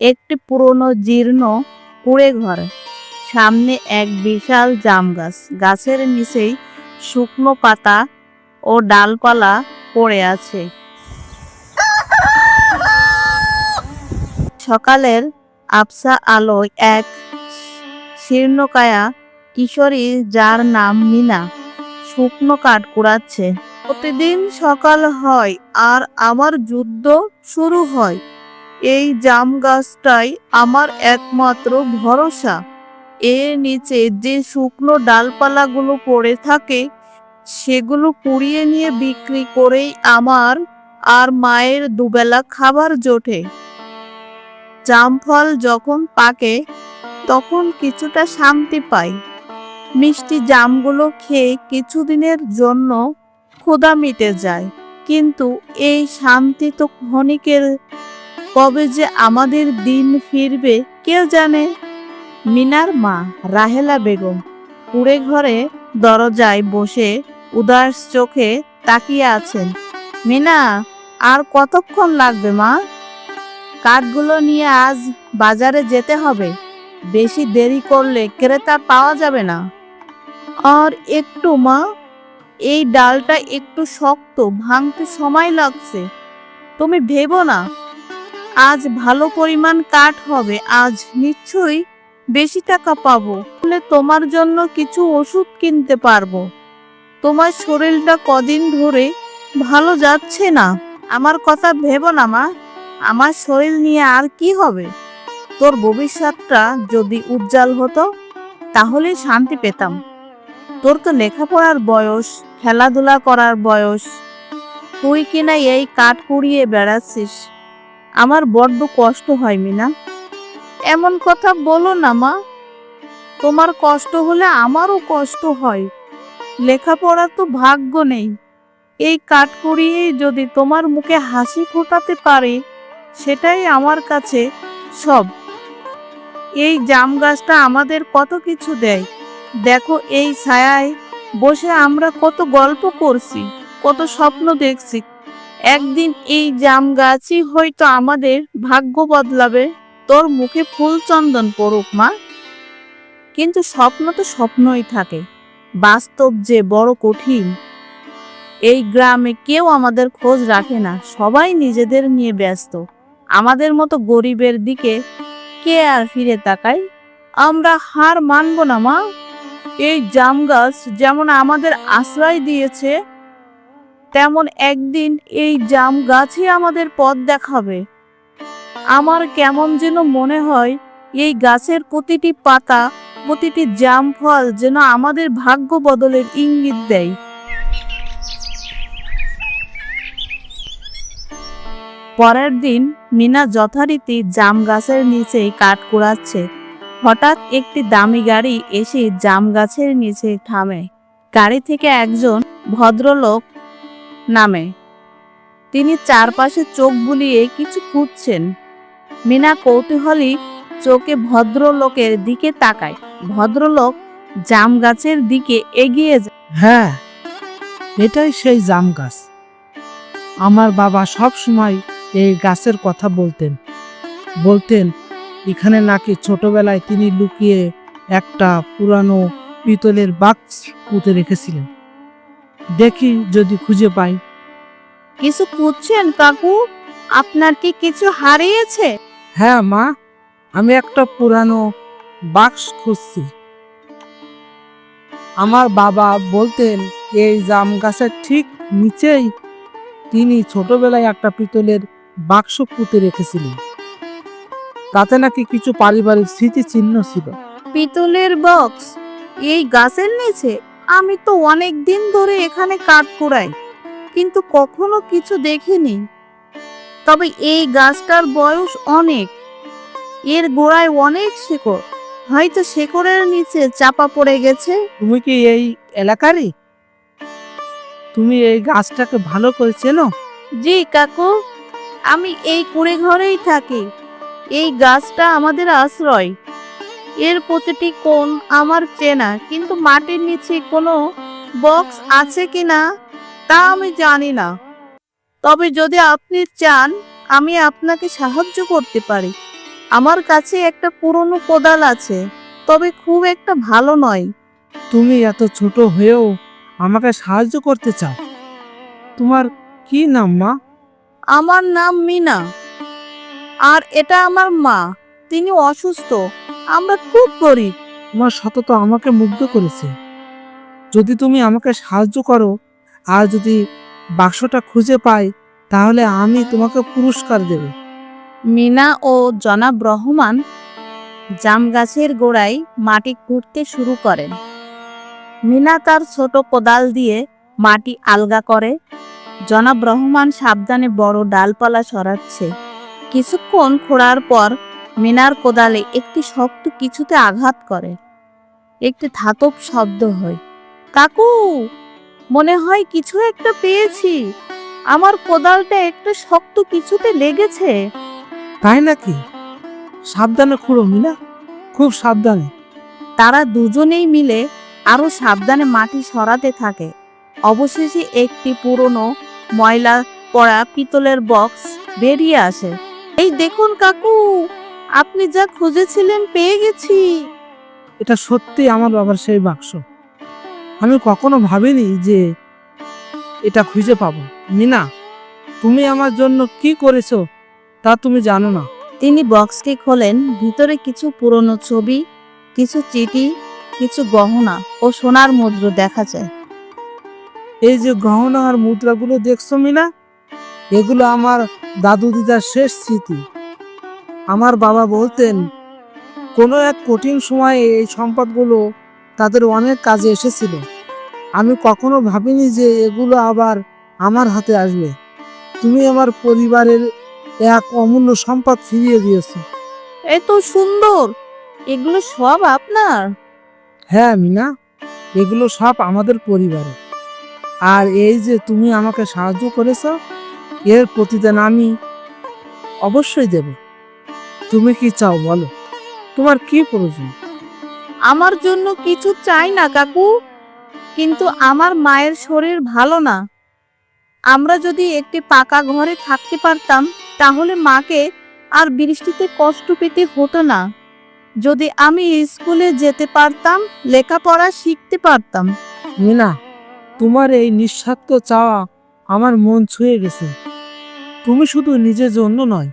একটি পুরনো জীর্ণ কুড়ে ঘর। সামনে এক বিশাল জাম গাছ। গাছের নিচেই শুকনো পাতা ও ডালপালা পড়ে আছে। সকালের আবসা আলোয় এক শীর্ণকায়া কিশোরী, যার নাম মিনা, শুকনো কাঠ কুড়াচ্ছে। প্রতিদিন সকাল হয় আর আমার যুদ্ধ শুরু হয়। এই জাম গাছটাই আমার একমাত্র ভরসা। এর নিচে যে শুকনো ডালপালাগুলো পড়ে থাকে, সেগুলো কুড়িয়ে নিয়ে বিক্রি করেই আমার আর মায়ের দুবেলা খাবার জোটে। জামফল যখন পাকে, তখন কিছুটা শান্তি পাই। মিষ্টি জামগুলো খেয়ে কিছুদিনের জন্য ক্ষুধা মিটে যায়, কিন্তু এই শান্তি তো ক্ষণিকের কবে যে আমাদের দিন ফিরবে কে জানে? মিনার মা, রাহেলা বেগম কুড়ে ঘরে দরজায় বসে উদাস চোখে তাকিয়ে আছেন। মিনা, আর কতক্ষণ লাগবে মা? কাঠগুলো নিয়ে আজ বাজারে যেতে হবে। বেশি দেরি করলে ক্রেতা পাওয়া যাবে না। আর একটু মা, এই ডালটা একটু শক্ত, ভাঙতে সময় লাগছে। তুমি ভেবো না। আজ ভালো পরিমাণ কাঠ হবে, আজ নিশ্চয়ই বেশি টাকা পাবো। তাহলে তোমার জন্য কিছু ওষুধ কিনতে পারব। তোমার শরীরটা কদিন ধরে ভালো যাচ্ছে না। আমার কথা ভেবো না, মা। আমার শরীর নিয়ে আর কি হবে? তোর ভবিষ্যৎটা যদি উজ্জ্বল হতো, তাহলে শান্তি পেতাম। তোর তো লেখাপড়ার বয়স, খেলাধুলা করার বয়স। তুই কিনা এই কাঠ কুড়িয়ে বেড়াচ্ছিস? আমার বড্ড কষ্ট হয়, মিনা। এমন কথা বলো না, মা। তোমার কষ্ট হলে আমারও কষ্ট হয়। লেখাপড়ার তো ভাগ্য নেই। এই কাঠ কুড়িয়ে যদি তোমার মুখে হাসি ফোটাতে পারে, সেটাই আমার কাছে সব। এই জাম গাছটা আমাদের কত কিছু দেয়। দেখো এই ছায়ায় বসে আমরা কত গল্প করছি, কত স্বপ্ন দেখছি একদিন এই জাম গাছই হয়তো আমাদের ভাগ্য বদলাবে। তোর মুখে ফুল চন্দন পড়ুক, মা। কিন্তু স্বপ্ন তো স্বপ্নই থাকে। বাস্তব যে বড় কঠিন, এই গ্রামে কেউ আমাদের খোঁজ রাখে না। সবাই নিজেদের নিয়ে ব্যস্ত। আমাদের মতো গরিবের দিকে কে আর ফিরে তাকায়? আমরা হার মানব না, মা। এই জাম গাছ যেমন আমাদের আশ্রয় দিয়েছে তেমন একদিন এই জাম গাছই আমাদের পথ দেখাবে। আমার কেমন যেন মনে হয়, এই গাছের প্রতিটি পাতা, প্রতিটি জাম ফল যেন আমাদের ভাগ্য বদলের ইঙ্গিত দেয়। পরের দিন মিনা যথারীতি জাম গাছের নিচেই কাঠ কুড়াচ্ছে। হঠাৎ একটি দামি গাড়ি এসে জাম গাছের নিচে থামে। গাড়ি থেকে একজন ভদ্রলোক নামে। তিনি চারপাশে চোখ বুলিয়ে কিছু খুঁজছেন। মিনা কৌতূহলী চোখে ভদ্রলোকের দিকে তাকায়। ভদ্রলোক জাম গাছের দিকে এগিয়ে যায়। হ্যাঁ এটাই সেই জাম গাছ আমার বাবা সব সময় এই গাছের কথা বলতেন। বলতেন, এখানে নাকি ছোটবেলায় তিনি লুকিয়ে একটা পুরানো পিতলের বাক্স পুঁতে রেখেছিলেন। দেখি যদি খুঁজে পাই। কিছু খুঁজছেন কাকু? আপনার কি কিছু হারিয়েছে? হ্যাঁ মা আমি একটা পুরানো বাক্স খুঁজছি। আমার বাবা বলতেন এই জাম গাছের ঠিক নিচেই তিনি ছোটবেলায় একটা পিতলের বাক্স পুঁতে রেখেছিলেন। তাতে নাকি কিছু পারিবারিক স্মৃতিচিহ্ন ছিল। পিতলের বক্স? এই গাছের নিচে? আমি তো অনেক দিন ধরে এখানে কাঠ কুড়াই কিন্তু কখনো কিছু দেখিনি। তবে এই গাছটার বয়স অনেক। এর গোড়ায় অনেক শেকড়। হয়তো শেকড়ের নিচে চাপা পড়ে গেছে। তুমি কি এই এলাকারই? তুমি এই গাছটাকে ভালো করে চেনো? জি কাকু। আমি এই কুড়ে ঘরেই থাকি। এই গাছটা আমাদের আশ্রয়। এর প্রতিটি কোণ আমার চেনা কিন্তু মাটির নিচে কোনো বক্স আছে কিনা তা আমি জানি না। তবে যদি আপনি চান আমি আপনাকে সাহায্য করতে পারি। আমার কাছে একটা পুরনো কোদাল আছে তবে খুব একটা ভালো নয়। তুমি এত ছোট হয়েও আমাকে সাহায্য করতে চাও। তোমার কি নাম মা? আমার নাম মিনা। আর এটা আমার মা তিনি অসুস্থ। আমরা খুব গরিব। তোমার সততা আমাকে মুগ্ধ করেছে। যদি তুমি আমাকে সাহায্য করো, আর যদি বাক্সটা খুঁজে পাই, তাহলে আমি তোমাকে পুরস্কার দেব। মিনা ও জনাব রহমান জাম গাছের গোড়ায় মাটি খুঁড়তে শুরু করেন। মিনা তার ছোট কোদাল দিয়ে মাটি আলগা করে। জনাব রহমান সাবধানে বড় ডালপালা সরাচ্ছে। কিছুক্ষণ খোঁড়ার পর মিনার কোদালে একটি শক্ত কিছুতে আঘাত করে। একটি ধাতব শব্দ হয়। কাকু মনে হয় কিছু একটা পেয়েছি। আমার কোদালটা একটা শক্ত কিছুতে লেগেছে। তাই নাকি? সাবধানে খুঁড়ো মিনা। খুব সাবধানে। তারা দুজনেই মিলে আরও সাবধানে মাটি সরাতে থাকে। অবশেষে একটি পুরনো ময়লা পড়া পিতলের বক্স বেরিয়ে আসে। এই দেখুন কাকু আপনি যা খুঁজেছিলেন পেয়ে গেছি। এটা সত্যি আমার বাবার সেই বাক্স। আমি কখনো ভাবিনি যে এটা খুঁজে পাবো। মিনা তুমি আমার জন্য কি করেছ তা তুমি জানো না। তিনি বক্সটি খোলেন ভিতরে কিছু পুরনো ছবি কিছু চিঠি কিছু গহনা ও সোনার মুদ্র দেখা যায়। এই যে গহনা আর মুদ্রাগুলো দেখছ মিনা এগুলো আমার দাদু দিদার শেষ স্মৃতি। আমার বাবা বলতেন কোনো এক কঠিন সময়ে এই সম্পদগুলো তাদের অনেক কাজে এসেছিল। আমি কখনো ভাবিনি যে এগুলো আবার আমার হাতে আসবে। তুমি আমার পরিবারের এক অমূল্য সম্পদ ফিরিয়ে দিয়েছ। এত সুন্দর। এগুলো সব আপনার? হ্যাঁ মিনা এগুলো সব আমাদের পরিবারে আর এই যে তুমি আমাকে সাহায্য করেছ এর প্রতিদান আমি অবশ্যই দেব। তুমি কি চাও বলো? তোমার কি প্রয়োজন? আমার জন্য কিছু চাই না কাকু। কিন্তু আমার মায়ের শরীর ভালো না। আমরা যদি একটি পাকা ঘরে থাকতে পারতাম তাহলে মাকে আর বৃষ্টিতে কষ্ট পেতে হতো না। যদি আমি স্কুলে যেতে পারতাম লেখাপড়া শিখতে পারতাম। মিনা তোমার এই নিঃস্বার্থ চাওয়া আমার মন ছুঁয়ে গেছে। তুমি শুধু নিজের জন্য নয়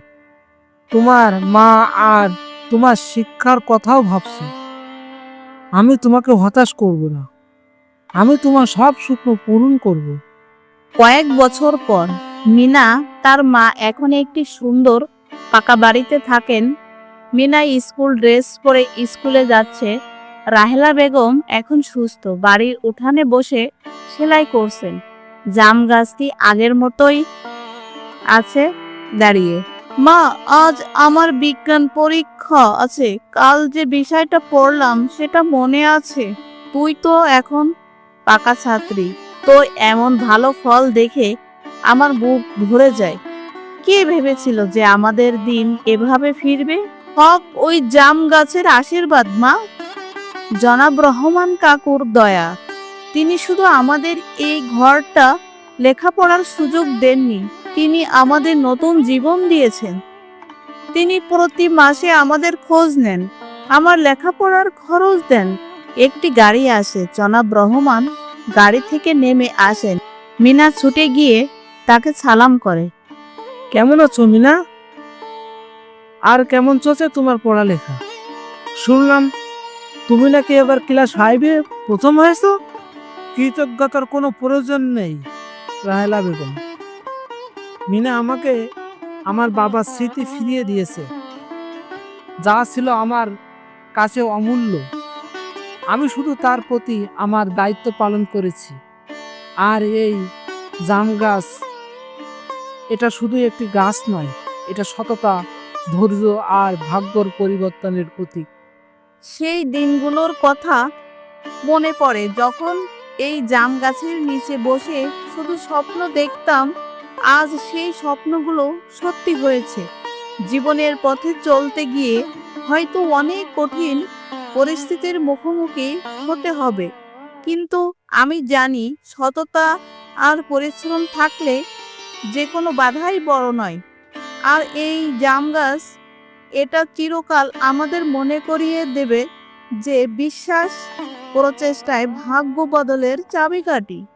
তোমার মা আর তোমার শিক্ষার কথাও ভাবছ। আমি তোমাকে হতাশ করব না। আমি তোমার সব স্বপ্ন পূরণ করব। কয়েক বছর পর মিনা তার মা এখন একটি সুন্দর পাকা বাড়িতে থাকেন। মিনা স্কুল ড্রেস পরে স্কুলে যাচ্ছে। রাহেলা বেগম এখন সুস্থ। বাড়ির উঠানে বসে সেলাই করছেন। জাম গাছটি আগের মতোই আছে দাঁড়িয়ে। মা, আজ আমার বিজ্ঞান পরীক্ষা আছে। কাল যে বিষয়টা পড়লাম, সেটা মনে আছে। তুই তো এখন পাকা ছাত্রী। তো এমন ভালো ফল দেখে আমার বুক ভরে যায়। কে ভেবেছিল যে আমাদের দিন এভাবে ফিরবে? হক ওই জাম গাছের আশীর্বাদ, মা। জনাব রহমান কাকুর দয়া। তিনি শুধু আমাদের এই ঘরটা লেখাপড়ার সুযোগ দেননি। তিনি আমাদের নতুন জীবন দিয়েছেন। তিনি প্রতি মাসে আমাদের খোঁজ নেন, আমার লেখাপড়ার খরচ দেন। একটি গাড়ি আসে, জনাব রহমান গাড়ি থেকে নেমে আসেন। মিনা ছুটে গিয়ে তাকে সালাম করে। কেমন আছো মিনা? আর কেমন চলছে তোমার পড়ালেখা? শুনলাম তুমি নাকি এবার ক্লাস ফাইভে প্রথম হয়েছো? কৃতজ্ঞতার কোনো প্রয়োজন নেই, রাহেলা বেগম। মিনা আমাকে আমার বাবার স্মৃতি ফিরিয়ে দিয়েছে, যা ছিল আমার কাছে অমূল্য। আমি শুধু তার প্রতি আমার দায়িত্ব পালন করেছি। আর এই জাম গাছ, এটা শুধু একটি গাছ নয়, এটা সততা, ধৈর্য আর ভাগ্যর পরিবর্তনের প্রতীক। সেই দিনগুলোর কথা মনে পড়ে যখন এই জাম গাছের নিচে বসে শুধু স্বপ্ন দেখতাম আজ সেই স্বপ্নগুলো সত্যি হয়েছে। জীবনের পথে চলতে গিয়ে হয়তো অনেক কঠিন পরিস্থিতির মুখোমুখি হতে হবে। কিন্তু আমি জানি সততা আর পরিশ্রম থাকলে যে কোনো বাধাই বড় নয়। আর এই জাম গাছ এটা চিরকাল আমাদের মনে করিয়ে দেবে যে বিশ্বাস, প্রচেষ্টায় ভাগ্য বদলের চাবিকাঠি।